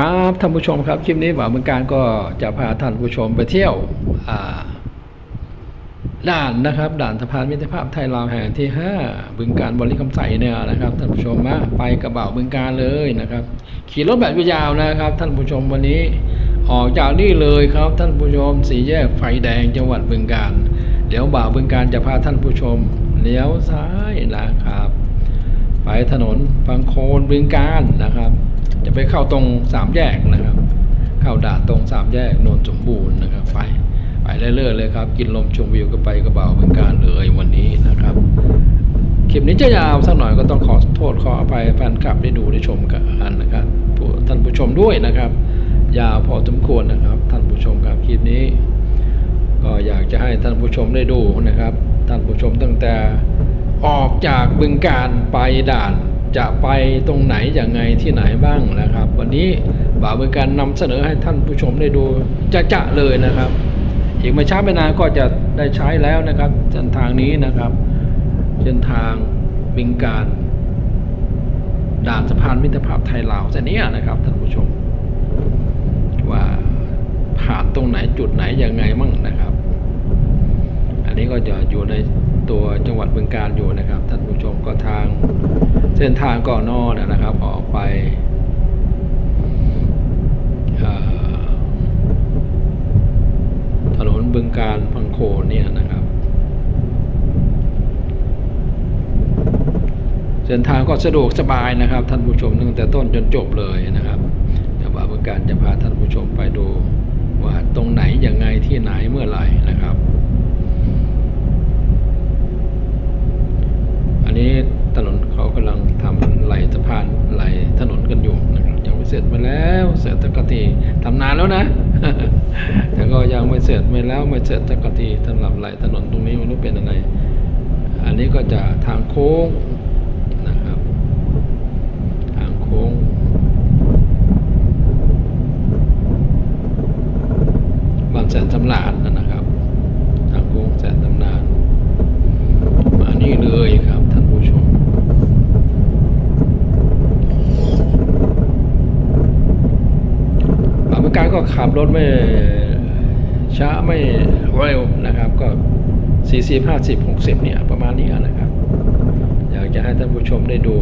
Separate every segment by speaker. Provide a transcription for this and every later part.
Speaker 1: ครับท่านผู้ชมครับคลิปนี้บ่าวเมืองการก็จะพาท่านผู้ชมไปเที่ยวด่านนะครับ ด่านสะพานมิตรภาพไทยลาวแห่งที่ 5 บึงการบริคำใสเนี่ยนะครับท่านผู้ชมมาไปกระเป๋าบึงการเลยนะครับ ขี่รถแบบยาวๆนะครับ ท่านผู้ชมวันนี้ออกจากนี่เลยครับ ท่านผู้ชมสี่แยกไฟแดงจังหวัดบึงการเดี๋ยวบ่าวบึงการจะพาท่านผู้ชมเลี้ยวซ้ายนะครับ ไปถนนบางโคนบึงการนะครับ จะไปเข้าตรงสามแยกนะครับ เข้าด่านตรงสามแยกโนนสมบูรณ์นะครับ ไปไปเรื่อยๆเลยครับ กินลมชมวิวก็ไปกระเบาเบึงการเลยวันนี้นะครับคลิปนี้จะยาวสักหน่อยก็ต้องขอโทษขออภัยแฟนคลับได้ดูได้ชมกันนะครับท่านผู้ชมด้วยนะครับ ยาวพอสมควรนะครับ ท่านผู้ชมครับคลิปนี้ ก็อยากจะให้ท่านผู้ชมได้ดูนะครับ ท่านผู้ชมตั้งแต่ออกจากบึงการไปด่าน จะไปตรงไหนอย่างไงที่ไหนบ้างนะครับ วันนี้บ่าวบึงการนำเสนอให้ท่านผู้ชมได้ดูจะจะๆเลยนะครับ อีกไม่ช้าไม่นานก็จะได้ใช้แล้วนะครับเส้นทางนี้นะครับเส้นทางบึงการด่านสะพานมิตรภาพไทยลาวเส้นนี้นะครับท่านผู้ชม ว่าผ่านตรงไหนจุดไหนยังไงมั่งนะครับ อันนี้ก็จะอยู่ในตัวจังหวัดบึงการอยู่นะครับ ท่านผู้ชมก็ทาง เส้นทางก่อนนอกนะครับ ออกไปถนนบึงการพังโคนเนี่ยนะครับ เส้นทางก็สะดวกสบายนะครับ ท่านผู้ชมตั้งแต่ต้นจนจบเลยนะครับเดี๋ยวบ่าบึงการจะพาท่านผู้ชมไปดูว่าตรงไหนยังไงที่ไหนเมื่อไหร่นะครับ อันนี้ ถนนเขากำลังทำไหลสะพานไหลถนนกันอยู่นะครับยังไม่เสร็จมาแล้วเสร็จสักทีทำนานแล้วนะ แต่ก็ยังไม่เสร็จไม่แล้วไม่เสร็จสักทีสำหรับไหลถนนตรงนี้ไม่รู้เป็นอะไร อันนี้ก็จะทางโค้งนะครับ ทางโค้งบางแสนสำราญนะครับ ทางโค้งแสนสำราญมานี่เลยครับท่านผู้ชม บางประ ก็ขับรถไม่ช้าไม่เร็วนะครับ ก็ 40 50 60 เนี่ยประมาณนี้นะครับ อยากจะให้ท่านผู้ชมได้ดู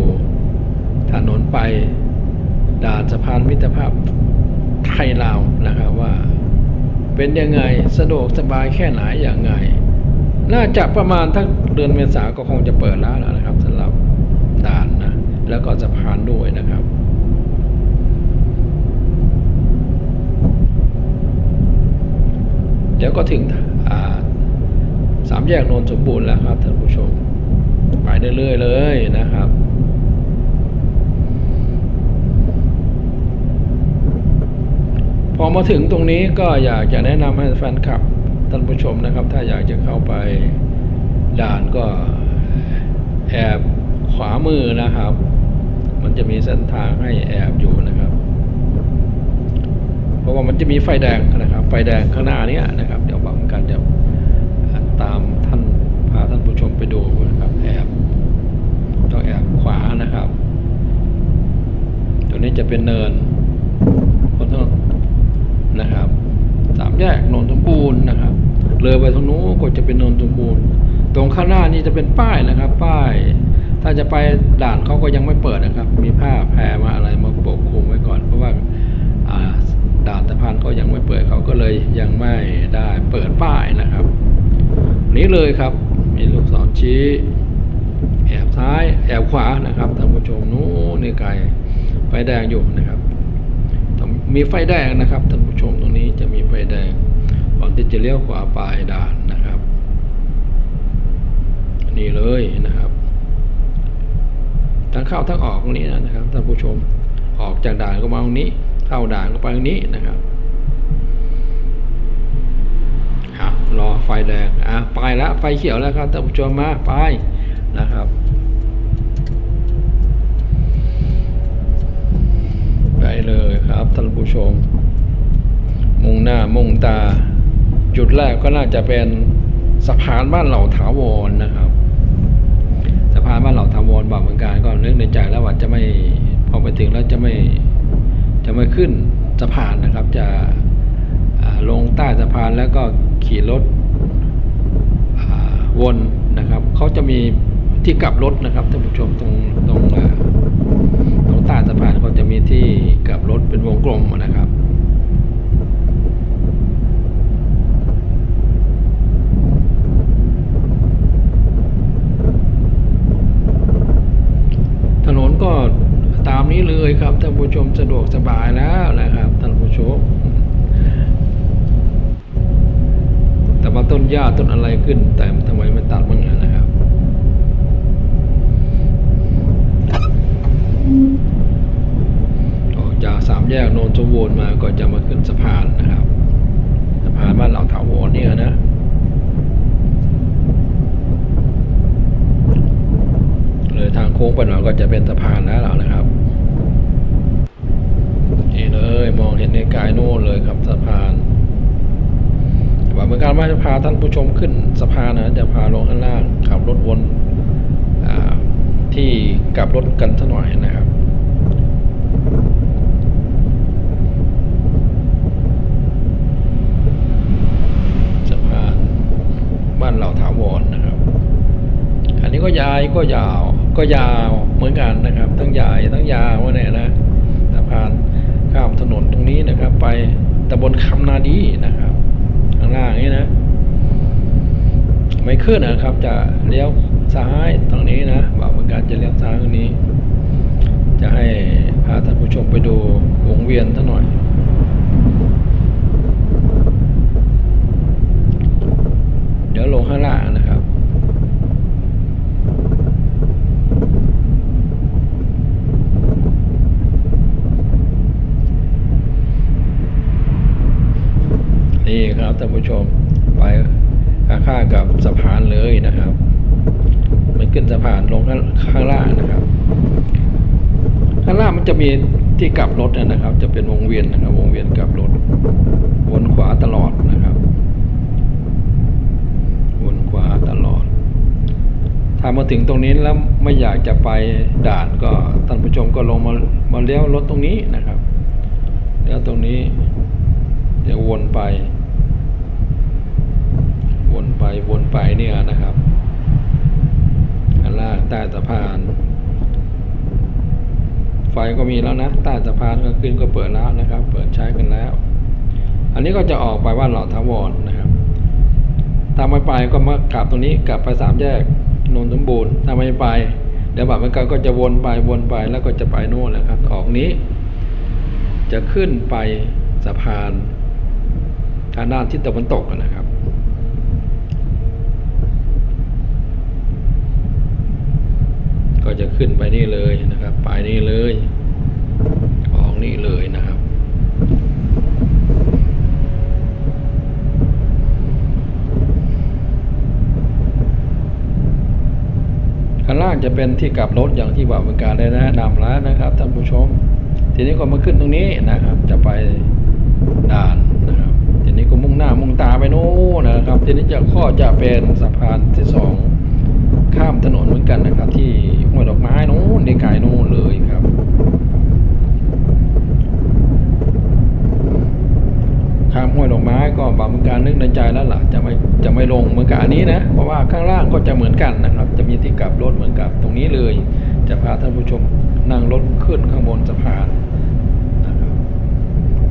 Speaker 1: ถนนไปด่านสะพานมิตรภาพไทยลาวนะครับว่า เป็นยังไงสะดวกสบายแค่ไหนอย่างไง น่าจะประมาณทั้งเดือนเมษาก็คงจะเปิดแล้วนะครับสำหรับด่านนะแล้วก็สะพานด้วยนะครับ ดี๋ยวก็ถึงสามแยกโนนสมบูรณ์แล้วครับท่านผู้ชม ไปเรื่อยๆเลยนะครับพอมาถึงตรงนี้ก็อยากจะแนะนำให้แฟนคลับท่านผู้ชมนะครับ ถ้าอยากจะเข้าไปด่านก็แอบขวามือนะครับ มันจะมีเส้นทางให้แอบอยู่นะครับ เพราะว่ามันจะมีไฟแดงนะครับ ไฟแดงข้างหน้านี้นะครับ เดี๋ยวบางการจะตามท่านพาท่านผู้ชมไปดูนะครับ แอบต้องแอบขวานะครับ ตัวนี้จะเป็นเนินคนทั้งนะครับสามแยกนนทบูรณ์นะครับเลยไปตรงนู้นก็จะเป็นนนทบูรณ์ตรงข้างหน้านี่จะเป็นป้ายนะครับ ป้าย ถ้าจะไปด่านเขาก็ยังไม่เปิดนะครับ มีผ้าแพรมาอะไรมาปกคลุมไว้ก่อน เพราะว่าอ่า ด่านสะพานเขายังไม่เปิดเขาก็เลยยังไม่ได้เปิดป้ายนะครับ นี้เลยครับมีลูกศรชี้ แอบซ้ายแอบขวานะครับท่านผู้ชมนู้นนี่ไกลไฟแดงอยู่นะครับมีไฟแดงนะครับท่านผู้ชมตรงนี้จะมีไฟแดงก่อนที่จะเลี้ยวขวาปลายด่านนะครับนี่เลยนะครับทั้งเข้าทั้งออกตรงนี้นะครับท่านผู้ชมออกจากด่านก็มาตรงนี้ เข้าด่านก็ไปตรงนี้นะครับอะ รอไฟแดงอะไปแล้วไฟเขียวแล้วครับท่านผู้ชมมาไปนะครับไปเลยครับท่านผู้ชม มุ่งหน้ามุ่งตา จุดแรกก็น่าจะเป็นสะพานบ้านเหล่าถาวรนะครับ สะพานบ้านเหล่าถาวรบางเหมือนกันก็นึกในใจแล้วว่าจะไม่พอไปถึงแล้วจะไม่จะไมาขึ้นสะพานนะครับ จะลงใต้สะพานแล้วก็ ขี่รถวนนะครับเขาจะมีที่กลับรถนะครับท่านผู้ชมตรงตรงตรงใต้สะพานเขาจะมีที่กลับรถเป็นวงกลมนะครับถนนก็ตามนี้เลยครับท่านผู้ชมสะดวกสบายแล้วนะครับท่านผู้ชม ต้นหญ้าต้นอะไรขึ้น แต่ทำไมไม่ตัดบ้างนะครับออกจากสามแยกโนนสมบูรณ์มาก็จะมาขึ้นสะพานนะครับสะพานบ้านเหล่าถาวรเนี่ยนะเลยทางโค้งไปหน่อยก็จะเป็นสะพานแล้วนะครับนี่เลยมองเห็นในกายโน่นเลยครับสะพาน ว่าเหมือนกันว่าจะพาท่านผู้ชมขึ้นสะพานนะจะพาลงข้างล่างขับรถวนที่กลับรถกันสักหน่อยนะครับสะพานบ้านเหล่าถาวรนะครับ อันนี้ก็ยายก็ยาวก็ยาวเหมือนกันนะครับ ทั้งยายทั้งยาวเนี่ยนะสะพานข้ามถนนตรงนี้นะครับ ไปตำบลคำนาดีนะครับ ข้างล่างนี้นะ ไม่ขึ้นนะครับ จะเลี้ยวซ้ายตรงนี้นะบอกเหมือนกันจะเลี้ยวซ้ายตรงนี้ จะให้พาท่านผู้ชมไปดูวงเวียนท่าหน่อย เดี๋ยวลงข้างล่างนะครับ นี่ครับท่านผู้ชมไปข้างๆกับสะพานเลยนะครับ มันขึ้นสะพานลงข้างข้างล่างนะครับ ข้างล่างมัน จะมีที่กลับรถนะครับ จะเป็นวงเวียนนะครับ วงเวียนกลับรถ วนขวาตลอดนะครับ วนขวาตลอด ถ้ามาถึงตรงนี้แล้วไม่อยากจะไปด่านก็ท่านผู้ชมก็ลงมามาเลี้ยวรถตรงนี้นะครับเลี้ยวตรงนี้เดี๋ยววนไป วนไปวนไปเนี่ยนะครับข้างล่างใต้สะพาน ไฟก็มีแล้วนะใต้สะพานก็ขึ้นก็เปิดแล้วนะครับ เปิดใช้กันแล้ว อันนี้ก็จะออกไปว่าหล่อทาวรนะครับถ้าไม่ไปก็มากลับตรงนี้กลับไปสามแยกนนทสมบูรณ์ถ้าไม่ไป เดี๋ยวบัตรมันก็จะวนไปวนไปแล้วก็จะไปโน่นแหละครับ ออกนี้ จะขึ้นไปสะพานทางด้านทิศตะวันตกนะครับ ก็จะขึ้นไปนี่เลยนะครับ ไปนี่เลยออกนี่เลยนะครับ ข้างล่างจะเป็นที่กลับรถอย่างที่บ่าวเมือการได้แนะนำแล้วนะครับท่านผู้ชม ทีนี้ก็มาขึ้นตรงนี้นะครับ จะไปด่านนะครับ ทีนี้ก็มุ่งหน้ามุ่งตาไปโน่นนะครับ ทีนี้จะข้อจะเป็นสะพานที่สอง ข้ามถนนเหมือนกันนะครับ ที่ห้วยดอกไม้โน้นในกายโน่นเลยครับ ข้ามห้วยดอกไม้ก็บางเมืองการนึกในใจแล้วล่ะจะไม่จะไม่ลงเหมือนกับอันนี้นะ เพราะว่าข้างล่างก็จะเหมือนกันนะครับ จะมีที่กลับรถเหมือนกับตรงนี้เลย จะพาท่านผู้ชมนั่งรถขึ้นข้างบนสะพานนะครับ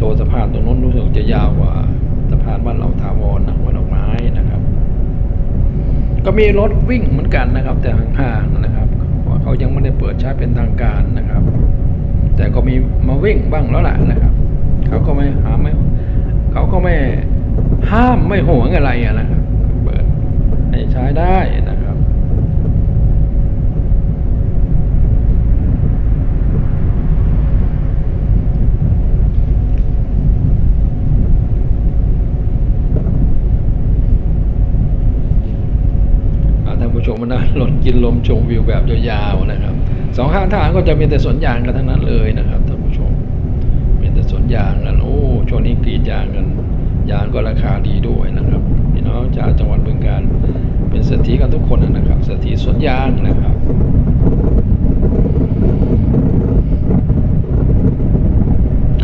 Speaker 1: ตัวสะพานตรงนู้นรู้สึกจะยาวกว่าสะพานบ้านเราถาวรนะหัวดอกไม้นะครับ ก็มีรถวิ่งเหมือนกันนะครับ แต่ห่างๆนะครับเพราเขายังไม่ได้เปิดใช้เป็นทางการนะครับ แต่ก็มีมาวิ่งบ้างแล้วล่ะนะครับเขาก็ไม่หาไม่เขาก็ไม่ห้ามไม่ห่วงอะไรอะนะครับเปิดให้ใช้ได้นะครับ อ่าท่าน ผู้ชมนกินลมชมวิวแบบยาวๆนะครับสองข้างทางก็จะมีแต่สวนยางกันทั้งนั้นเลยนะครับท่านผู้ชม มีแต่สวนยางกันโอ้ช่วงนี้กรีดยางกันยางก็ราคาดีด้วยนะครับพี่น้องจากจังหวัดบึงกาฬเป็นเศรษฐีกันทุกคนนะครับเศรษฐีสวนยางนะครับ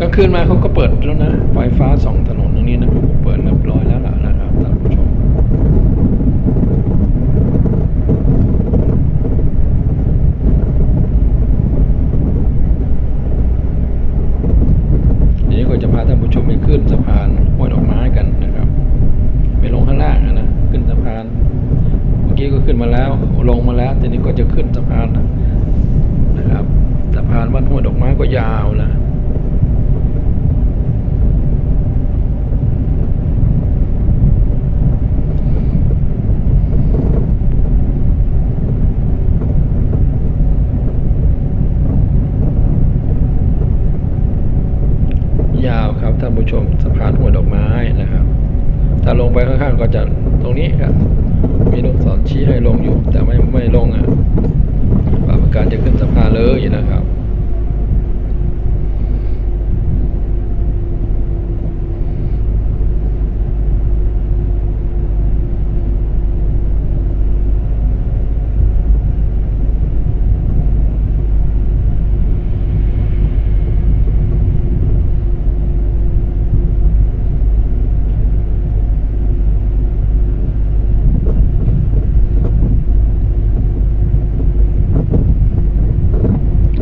Speaker 1: กลางคืนมาเขาก็เปิดแล้วนะไฟฟ้าสองถนนตรงนี้นะครับเปิดเรียบร้อยแล้วล่ะนะครับท่านผู้ชม ทีนี้ก็จะพาท่านผู้ชมไปขึ้นสะพานห้วยดอกไม้กันนะครับ ไปลงข้างล่างอะนะขึ้นสะพาน เมื่อกี้ก็ขึ้นมาแล้ว ลงมาแล้ว ทีนี้ก็จะขึ้น สะพานนะครับสะพานบ้านห้วยดอกไม้ก็ยาวนะยาวครับท่านผู้ชมสะพานหัวดอกไม้นะครับ ถ้าลงไปข้างๆก็จะตรงนี้ครับ มีลูกศรชี้ให้ลงอยู่ แต่ไม่ไม่ลงอะปรับการจะขึ้นสะพานเลยนะครับ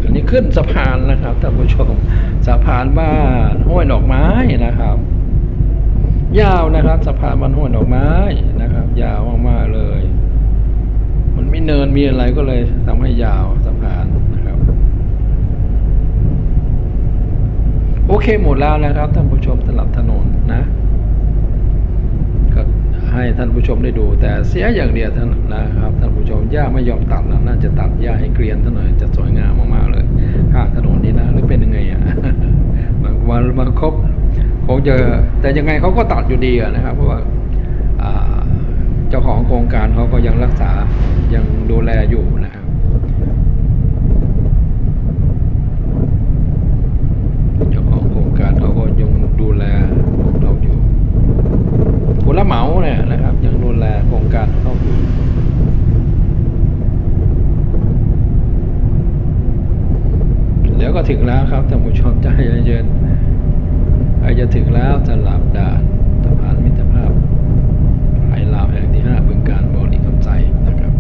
Speaker 1: อันนี้ ขึ้นสะพานนะครับท่านผู้ชมสะพานบ้านห้วยดอกไม้นะครับ ยาวนะครับสะพานบ้านห้วยดอกไม้นะครับ ยาวมากๆเลย มันไม่เนินมีอะไรก็เลยทำให้ยาวสะพานนะครับ โอเคหมดแล้วนะครับท่านผู้ชมสำหรับถนนนะ ให้ท่านผู้ชมได้ดู แต่เสียอย่างเดียวท่านนะครับท่านผู้ชมหญ้าไม่ยอมตัดนะน่าจะตัดหญ้าให้เกลียนท่านหน่อยจะสวยงามมากๆเลยข้างถนนนี้นะหรือเป็นยังไงอะมันมันมาครบคงจะแต่ยังไงเขาก็ตัดอยู่ดีนะครับ เพราะว่าอ่าเจ้าของโครงการเขาก็ยังรักษายังดูแลอยู่นะครับ เจ้าของโครงการเขาก็ยังดูแลพวกเราอยู่ผู้ รับเหมาเนี่ยนะครับ ยังดูแลโครงการเขาอยู่เดี๋ยวก็ถึงแล้วครับท่านผู้ชมใจเย็นๆอาจจะถึงแล้วสลับด่านมิตรภาพไทยลาวแห่งที่ 5 บึงการบริคำใจนะครับ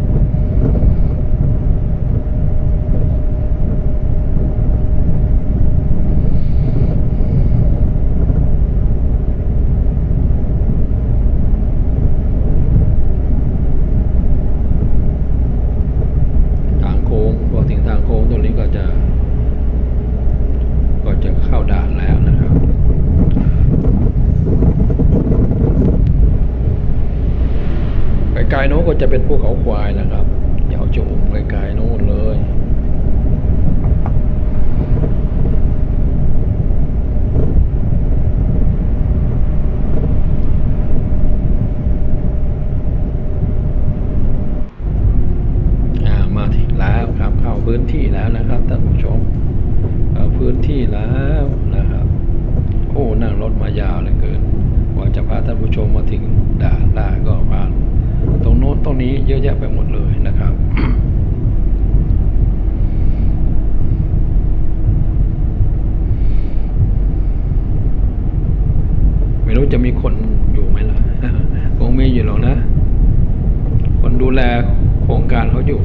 Speaker 1: ทางโค้งพอถึงทางโค้งตรงนี้ก็จะ ก็จะเข้าด่านแล้วนะครับ ไก ลๆโน้ก็จะเป็นภูเขาควายนะครับยาวจะอุ้มไกลๆโน้นเลย อ่ามาถึงแล้วครับเข้าพื้นที่แล้วนะครับท่านผู้ชมเข้าพื้นที่แล้วนะครับ โอ้นั่งรถมายาวเหลยเกินกว่าจะพาท่านผู้ชมมาถึงด่านได้ก็ผ่านตรงโน้นตรงนี้เยอะแยะไปหมดเลยนะครับ ไม่รู้จะมีคนอยู่ไหมล่ะ คงมีอยู่หรอกนะ คนดูแลโครงการเขาอยู่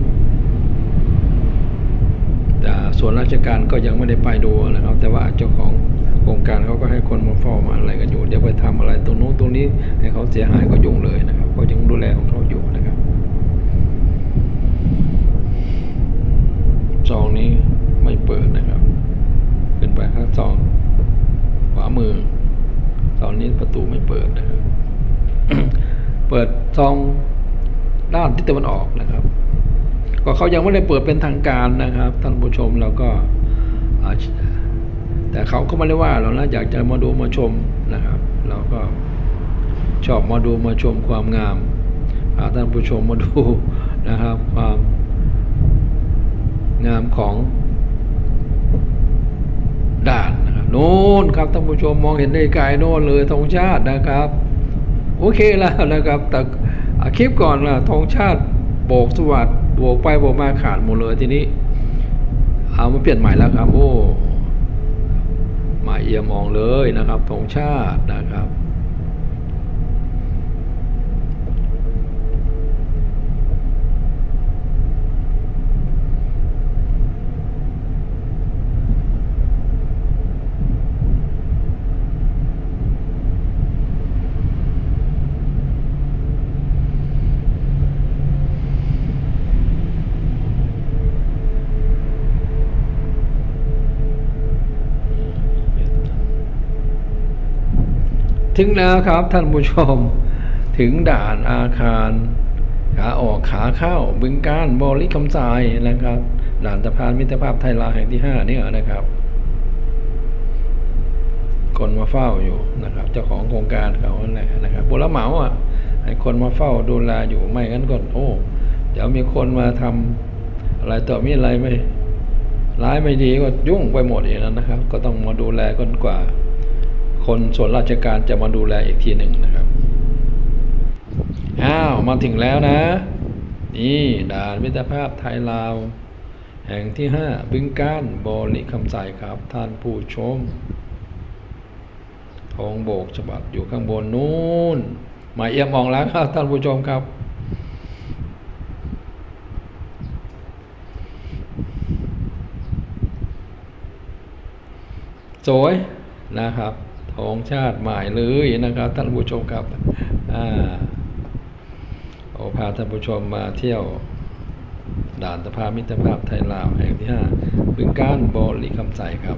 Speaker 1: แต่ส่วนราชการก็ยัง ไม่ได้ไปดูนะครับ แต่ว่าเจ้าของโครงการเขาก็ให้คนมาเฝ้ามาอะไรกันอยู่เดี๋ยวไปทำอะไรตรงโน้นตรงนี้ให้เขาเสียหายก็ยุ่งเลยนะครับก็ยังดูแลของเขาอยู่นะครับซองนี้ไม่เปิดนะครับ ขึ้นไปข้างซองขวามือซองนี้ประตูไม่เปิดนะครับ เปิดซองด้านทิศตะวันออกนะครับ ก็เขายังไม่ได้เปิดเป็นทางการนะครับท่านผู้ชมเราก็ แต่เขาก็ไม่ได้ว่าเรานะอยากจะมาดูมาชมนะครับ เราก็ชอบมาดูมาชมความงามพาท่านผู้ชมมาดูนะครับความงามของด่านนะครับโน่นครับท่านผู้ชมมองเห็นได้ไกลโน่นเลยธงชาตินะครับ โอเคแล้วนะครับ แต่อะคลิปก่อนนะธงชาติโบกสวัสดโบกไปโบกมาขาดหมดเลยทีนี้ เอามาเปลี่ยนใหม่แล้วครับ โอ้มาเอียมองเลยนะครับธงชาตินะครับ ถึงแล้วครับท่านผู้ชม ถึงด่านอาคาร ขาออกขาเข้าบึงการบริคำสายนะครับ ด่านสะพานมิตรภาพไทยลาวแห่งที่ห้าเนี่ยนะครับคนมาเฝ้าอยู่นะครับ เจ้าของโครงการเขานั่นแหละนะครับบุรเหมาอะให้คนมาเฝ้าดูแลอยู่ไม่งั้นก็โอ้เดี๋ยวมีคนมาทำอะไรต่อมีอะไรไม่ร้ายไม่ดีก็ยุ่งไปหมดอีกแล้วนะครับ ก็ต้องมาดูแลกันกว่า คนส่วนราชการจะมาดูแลอีกทีหนึ่งนะครับ อ้าว มาถึงแล้วนะ นี่ด่านมิตรภาพไทยลาว แห่งที่ห้าบึงการบริคำใสครับ ท่านผู้ชมทองโบกฉบับอยู่ข้างบนนู้นหมายเอี่ยมมองแล้วครับท่านผู้ชมครับสวยนะครับ ของชาติหมายเลยนะครับท่านผู้ชมครับอ่าโอพาท่านผู้ชมมาเที่ยวด่านสะพานมิตรภาพไทยลาวแห่งที่ห้าบึงการบริคำใสครับ